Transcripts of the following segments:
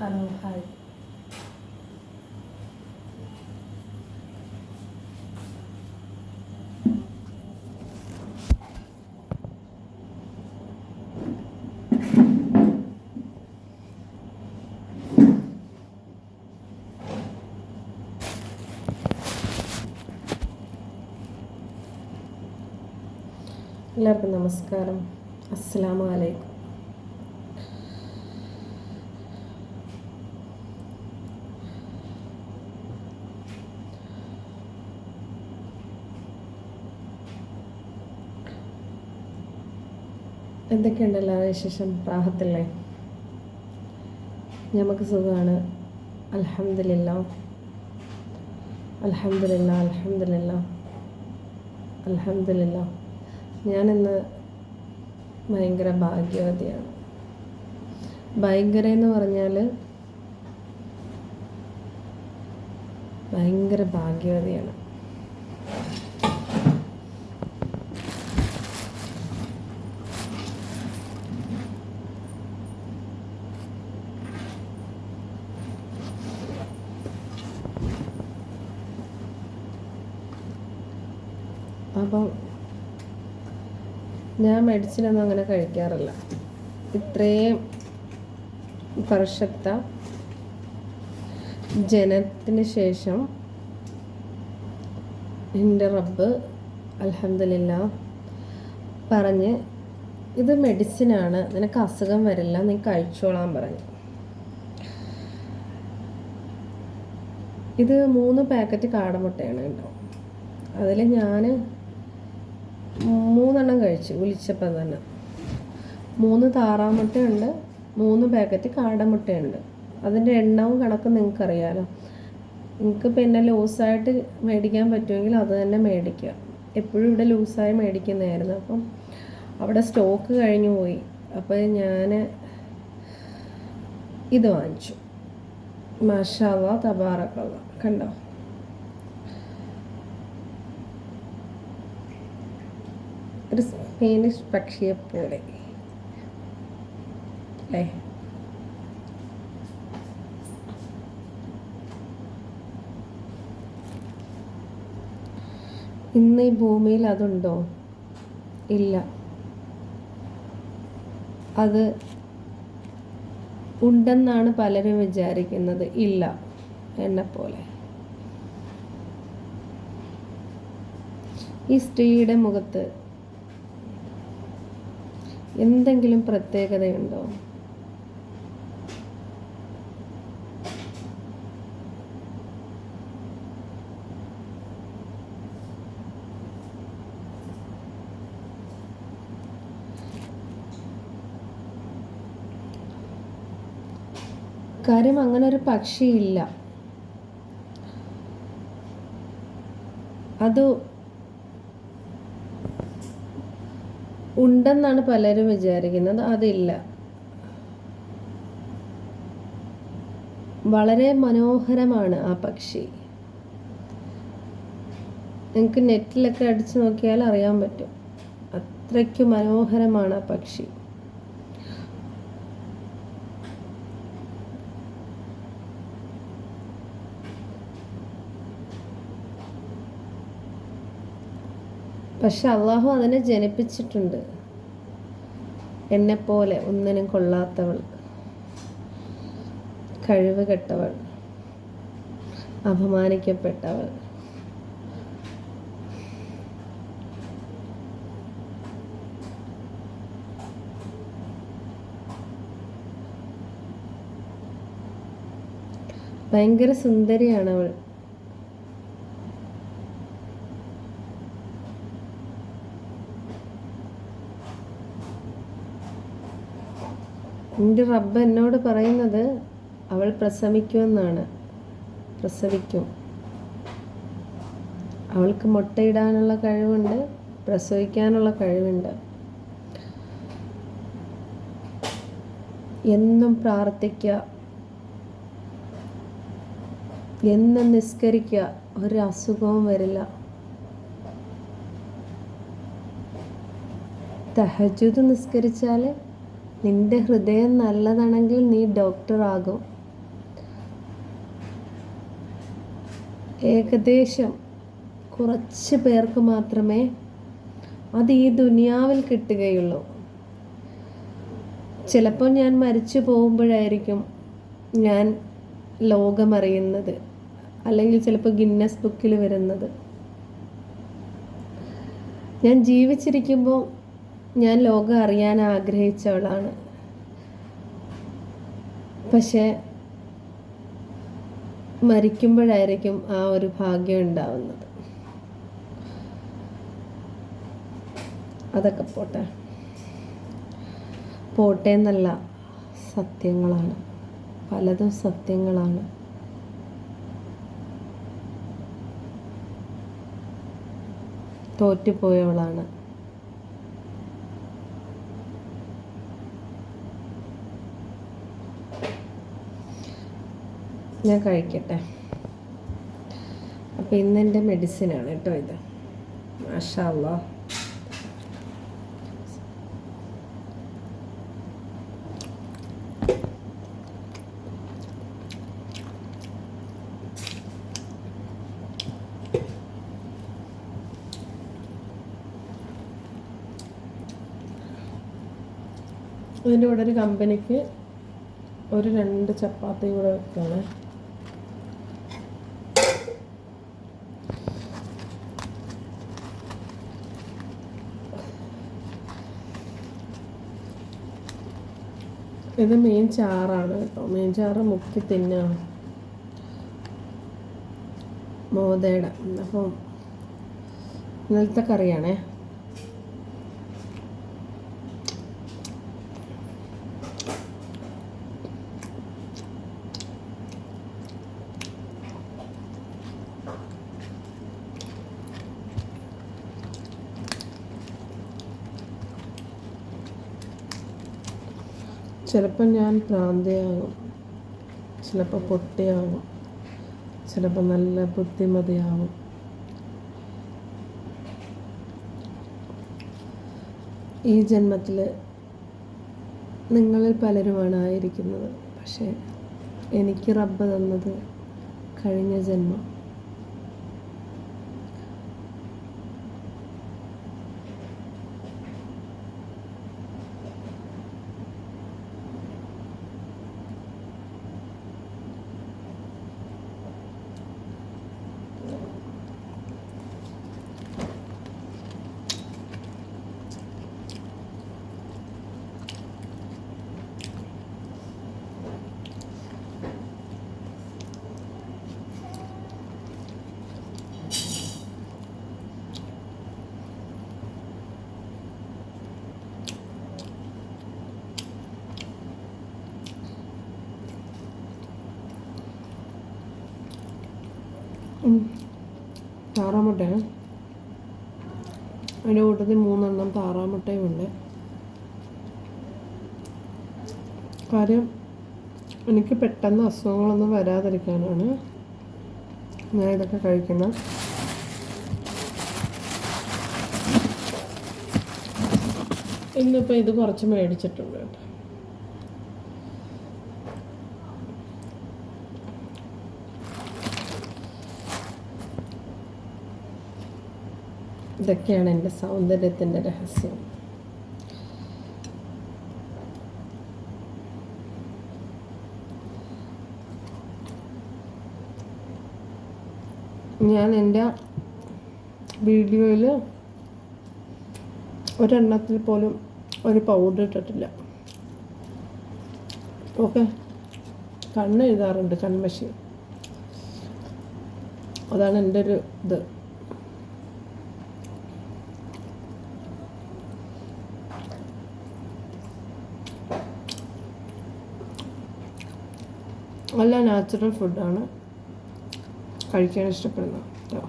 Hello hi എല്ലാവർക്കും നമസ്കാരം. അസ്സലാമു അലൈക്കും. എന്തൊക്കെയുണ്ട് എല്ലാവരും വിശേഷം? പ്രാഹത്തില്ലേ നമുക്ക് സുഖമാണ് അലഹമില്ല അലഹമില്ല അലഹമില്ല അലഹമില്ല ഞാനിന്ന് ഭയങ്കര ഭാഗ്യവതിയാണ്. ഭയങ്കര എന്ന് പറഞ്ഞാൽ ഭയങ്കര ഭാഗ്യവതിയാണ്. അപ്പം ഞാൻ മെഡിസിനൊന്നും അങ്ങനെ കഴിക്കാറില്ല. ഇത്രയും വർഷത്തെ ജനത്തിന് ശേഷം എന്റെ റബ്ബ് അലഹമില്ല പറഞ്ഞ് ഇത് മെഡിസിനാണ് നിനക്ക് അസുഖം വരില്ല നീ കഴിച്ചോളാൻ പറഞ്ഞു. ഇത് മൂന്ന് പാക്കറ്റ് കാടമുട്ടയാണ് കേട്ടോ. അതിൽ ഞാൻ മൂന്നെണ്ണം കഴിച്ചു വിളിച്ചപ്പം തന്നെ. മൂന്ന് താറാമുട്ടയുണ്ട് മൂന്ന് പാക്കറ്റ് കാടമുട്ടയുണ്ട്. അതിന്റെ എണ്ണവും കണക്കും നിങ്ങൾക്കറിയാലോ. നിങ്ങൾക്ക് പിന്നെ ലൂസായിട്ട് മേടിക്കാൻ പറ്റുമെങ്കിൽ അത് തന്നെ മേടിക്കുക. എപ്പോഴും ഇവിടെ ലൂസായി മേടിക്കുന്നതായിരുന്നു. അപ്പം അവിടെ സ്റ്റോക്ക് കഴിഞ്ഞു പോയി. അപ്പോൾ ഞാൻ ഇത് വാങ്ങിച്ചു. മാഷാവ തബാറക്കള്ള കണ്ടോ? ഒരു സ്പെയിനിഷ് പക്ഷിയെ പോലെ. അല്ലേ? ഇന്ന് ഈ ഭൂമിയിൽ അതുണ്ടോ? ഇല്ല. അത് ഉണ്ടെന്നാണ് പലരും വിചാരിക്കുന്നത്. ഇല്ല. എന്നെ പോലെ. ഈ സ്ത്രീയുടെ മുഖത്ത് എന്തെങ്കിലും പ്രത്യേകതയുണ്ടോ? കാര്യം അങ്ങനെ ഒരു പക്ഷിയില്ല. അത് ഉണ്ടെന്നാണ് പലരും വിചാരിക്കുന്നത്. അതില്ല. വളരെ മനോഹരമാണ് ആ പക്ഷി. നിങ്ങൾക്ക് നെറ്റിലൊക്കെ അടിച്ചു നോക്കിയാൽ അറിയാൻ പറ്റും. അത്രയ്ക്ക് മനോഹരമാണ് ആ പക്ഷി. പക്ഷെ അള്ളാഹു അതിനെ ജനിപ്പിച്ചിട്ടുണ്ട്. എന്നെ പോലെ ഒന്നിനും കൊള്ളാത്തവൾ കഴിവ് കെട്ടവൾ അപമാനിക്കപ്പെട്ടവൾ. ഭയങ്കര സുന്ദരിയാണ് അവൾ എന്റെ റബ്ബ് എന്നോട് പറയുന്നത് അവൾ പ്രസവിക്കുമെന്നാണ്. പ്രസവിക്കും. അവൾക്ക് മുട്ടയിടാനുള്ള കഴിവുണ്ട് പ്രസവിക്കാനുള്ള കഴിവുണ്ട്. എന്നും പ്രാർത്ഥിക്കുക. എന്നും നിസ്കരിക്കുക. ഒരു അസുഖവും വരില്ല. തഹജുദ് നിസ്കരിച്ചാൽ നിന്റെ ഹൃദയം നല്ലതാണെങ്കിൽ നീ ഡോക്ടറാകും ഏകദേശം കുറച്ച് പേർക്ക് മാത്രമേ അത് ഈ ദുനിയാവിൽ കിട്ടുകയുള്ളൂ. ചിലപ്പോൾ ഞാൻ മരിച്ചു പോകുമ്പോഴായിരിക്കും ഞാൻ ലോകമറിയുന്നത്. അല്ലെങ്കിൽ ചിലപ്പോൾ ഗിന്നസ് ബുക്കിൽ വരുന്നത്. ഞാൻ ജീവിച്ചിരിക്കുമ്പോൾ ഞാൻ ലോകം അറിയാൻ ആഗ്രഹിച്ചവളാണ്. പക്ഷേ മരിക്കുമ്പോഴായിരിക്കും ആ ഒരു ഭാഗ്യം ഉണ്ടാവുന്നത്. അതൊക്കെ പോട്ടെ. പോട്ടെ എന്നല്ല സത്യങ്ങളാണ്. പലതും സത്യങ്ങളാണ്. തോറ്റുപോയവളാണ്. ഞാൻ കഴിക്കട്ടെ. അപ്പോൾ ഇന്ന് എന്റെ മെഡിസിനാണ് കേട്ടോ ഇത്. മാഷാ അതിന്റെ കൂടെ ഒരു കമ്പനിക്ക് ഒരു രണ്ട് ചപ്പാത്തി കൂടെ വെക്കുകയാണ് ഇത് മീൻ ചാറാണ് കേട്ടോ. മീൻ ചാറ് മുക്കി തിന്നാണ്. മോതയുടെ അപ്പം ഇന്നലത്തെ കറിയാണേ. ചിലപ്പോൾ ഞാൻ പ്രാന്തയാകും. ചിലപ്പോൾ പൊട്ടിയാകും. ചിലപ്പോൾ നല്ല ബുദ്ധിമതിയാകും. ഈ ജന്മത്തിൽ നിങ്ങളിൽ പലരുമാണ് ആയിരിക്കുന്നത്. പക്ഷേ എനിക്ക് റബ്ബ് തന്നത് കഴിഞ്ഞ ജന്മം. താറാമുട്ടയാണ് അതിന്റെ കൂട്ടത്തിൽ മൂന്നെണ്ണം താറാമുട്ടയും ഉണ്ട്. കാര്യം എനിക്ക് പെട്ടെന്ന് അസുഖങ്ങളൊന്നും വരാതിരിക്കാനാണ് ഞാൻ ഇതൊക്കെ കഴിക്കുന്നത്. ഇന്നിപ്പോൾ ഇത് കുറച്ച് മേടിച്ചിട്ടുണ്ട് കേട്ടോ. ഇതൊക്കെയാണ് എന്റെ സൗന്ദര്യത്തിന്റെ രഹസ്യം. ഞാൻ എന്റെ വീഡിയോയിൽ ഒരെണ്ണത്തിൽ പോലും ഒരു പൗഡർ ഇട്ടിട്ടില്ല. ഓക്കെ കണ്ണ് എഴുതാറുണ്ട് കൺമഷി അതാണ് എന്റെ ഒരു ഇത്. നല്ല നാച്ചുറൽ ഫുഡാണ് കഴിക്കാൻ ഇഷ്ടപ്പെടുന്നത്. കേട്ടോ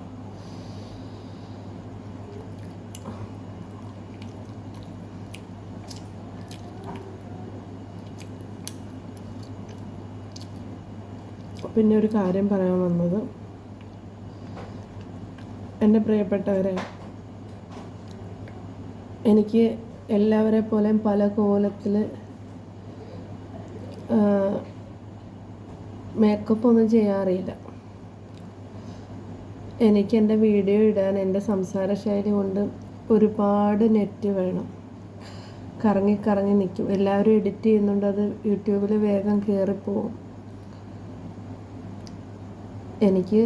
പിന്നെ ഒരു കാര്യം പറയാൻ വന്നത്. എന്റെ പ്രിയപ്പെട്ടവരെ എനിക്ക് എല്ലാവരെ പോലെയും പല കോലത്തിൽ മേക്കപ്പ് ഒന്നും ചെയ്യാറില്ല. എനിക്ക് എന്റെ വീഡിയോ ഇടാൻ എന്റെ സംസാര ശൈലി കൊണ്ട് ഒരുപാട് നെറ്റ് വേണം. കറങ്ങി കറങ്ങി നിൽക്കും എല്ലാവരും എഡിറ്റ് ചെയ്യുന്നുണ്ട്. അത് യൂട്യൂബിൽ വേഗം കയറിപ്പോവും എനിക്ക്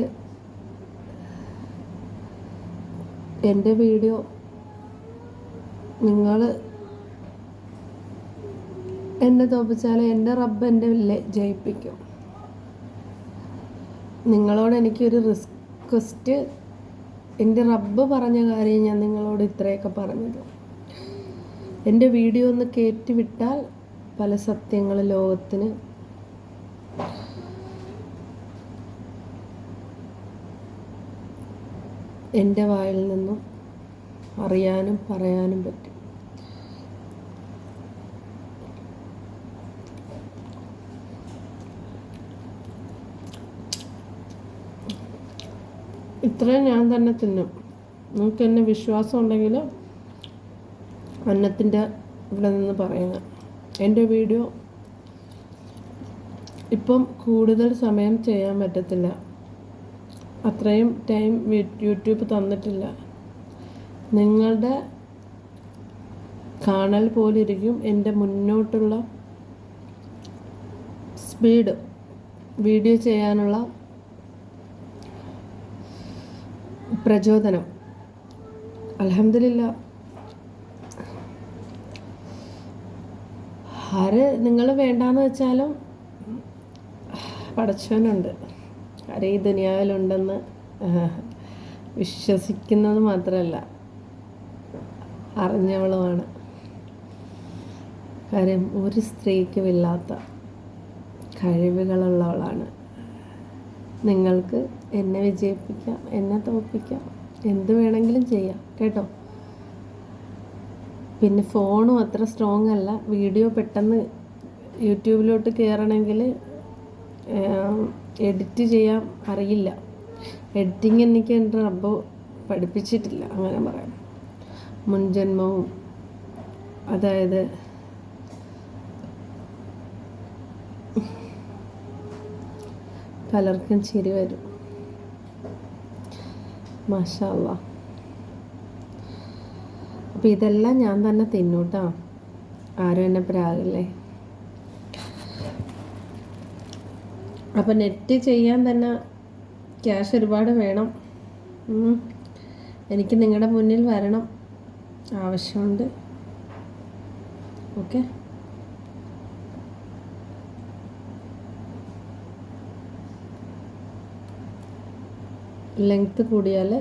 എന്റെ വീഡിയോ നിങ്ങൾ എന്നെ തോപ്പിച്ചാൽ എന്റെ റബ്ബ് എന്റെ ജയിപ്പിക്കും. നിങ്ങളോട് എനിക്കൊരു റിക്വസ്റ്റ് എന്റെ റബ്ബ് പറഞ്ഞ കാര്യം ഞാൻ നിങ്ങളോട് ഇത്രയൊക്കെ പറഞ്ഞത്. എന്റെ വീഡിയോ ഒന്ന് കേറ്റിവിട്ടാൽ പല സത്യങ്ങൾ ലോകത്തിന് എന്റെ വായിൽ നിന്നും അറിയാനും പറയാനും പറ്റും. ഇത്രയും ഞാൻ തന്നെ തിന്നും. നിങ്ങൾക്ക് എന്നെ വിശ്വാസം ഉണ്ടെങ്കിൽ അന്നത്തിന്റെ ഇവിടെ നിന്ന് പറയുക. എന്റെ വീഡിയോ ഇപ്പം കൂടുതൽ സമയം ചെയ്യാൻ പറ്റത്തില്ല. അത്രയും ടൈം യൂട്യൂബ് തന്നിട്ടില്ല. നിങ്ങളുടെ കാണൽ പോലിരിക്കും എന്റെ മുന്നോട്ടുള്ള സ്പീഡ് വീഡിയോ ചെയ്യാനുള്ള പ്രചോദനം. അലഹമില്ല ആര് നിങ്ങൾ വേണ്ടാന്ന് വെച്ചാലും പടച്ചവനുണ്ട്. ആര് ഈ ദുനിയാവിലുണ്ടെന്ന് വിശ്വസിക്കുന്നത് മാത്രമല്ല അറിഞ്ഞവളുമാണ്. കാര്യം ഒരു സ്ത്രീക്കും ഇല്ലാത്ത കഴിവുകളുള്ളവളാണ്. നിങ്ങൾക്ക് എന്നെ വിജയിപ്പിക്കാം എന്നെ തോൽപ്പിക്കാം എന്ത് വേണമെങ്കിലും ചെയ്യാം കേട്ടോ? പിന്നെ ഫോണും അത്ര സ്ട്രോങ് അല്ല. വീഡിയോ പെട്ടെന്ന് യൂട്യൂബിലോട്ട് കയറണമെങ്കിൽ എഡിറ്റ് ചെയ്യാൻ അറിയില്ല. എഡിറ്റിംഗ് എനിക്ക് എന്റെ റബ്ബ് പഠിപ്പിച്ചിട്ടില്ല അങ്ങനെ പറയാം. മുൻജന്മവും അതായത് പലർക്കും ചിരി വരും. മാഷല്ല അപ്പം ഇതെല്ലാം ഞാൻ തന്നെ തിന്നൂട്ടോ. ആരും എന്നെ പ്രാകല്ലേ അപ്പം നെറ്റ് ചെയ്യാൻ തന്നെ ക്യാഷ് ഒരുപാട് വേണം. എനിക്ക് നിങ്ങളുടെ മുന്നിൽ വരണം. ആവശ്യമുണ്ട്. ഓക്കെ? ലെങ്ത്ത് കൂടിയാൽ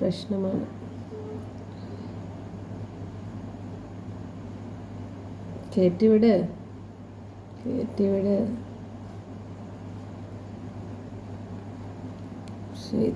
പ്രശ്നമാണ്. കയറ്റിവിട് കയറ്റിവിട് ശരി